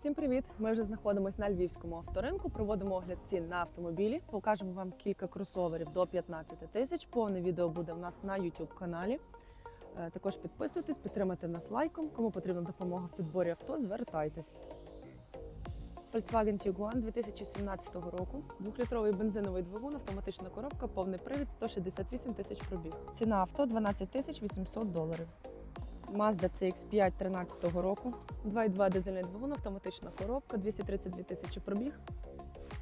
Всім привіт! Ми вже знаходимося на львівському авторинку. Проводимо огляд цін на автомобілі. Покажемо вам кілька кросоверів до 15 тисяч. Повне відео буде в нас на YouTube каналі. Е, Також підписуйтесь, підтримайте нас лайком. Кому потрібна допомога в підборі авто, звертайтесь. Volkswagen Tiguan 2017 року. Двохлітровий бензиновий двигун, автоматична коробка, повний привід, 168 тисяч пробіг. Ціна авто 12 тисяч 800 доларів. Mazda CX-5 13 року. 2,2 дизельний двигун, автоматична коробка, 232 тисячі пробіг.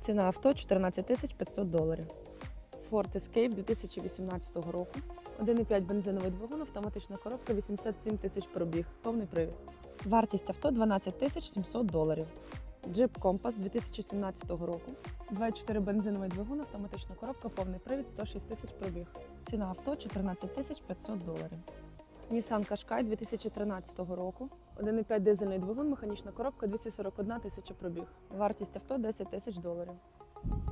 Ціна авто 14 тисяч 500 доларів. Ford Escape 2018 року. 1,5 бензиновий двигун, автоматична коробка, 87 тисяч пробіг. Повний привід. Вартість авто 12 тисяч 700 доларів. Jeep Compass 2017 року. 2,4 бензиновий двигун, автоматична коробка, повний привід, 106 тисяч пробіг. Ціна авто 14 тисяч 500 доларів. Nissan Qashqai 2013 року. 1,5 дизельний двигун, механічна коробка, 241 тисяча пробіг. Вартість авто 10 тисяч доларів.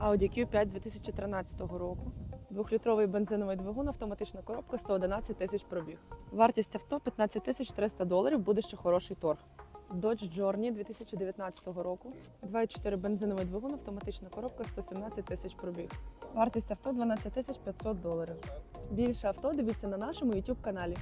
Audi Q5 2013 року. Двохлітровий бензиновий двигун, автоматична коробка, 111 тисяч пробіг. Вартість авто 15 тисяч 300 доларів, буде ще хороший торг. Dodge Journey 2019 року. 2,4 бензиновий двигун, автоматична коробка, 117 тисяч пробіг. Вартість авто 12 тисяч 500 доларів. Більше авто дивіться на нашому YouTube каналі.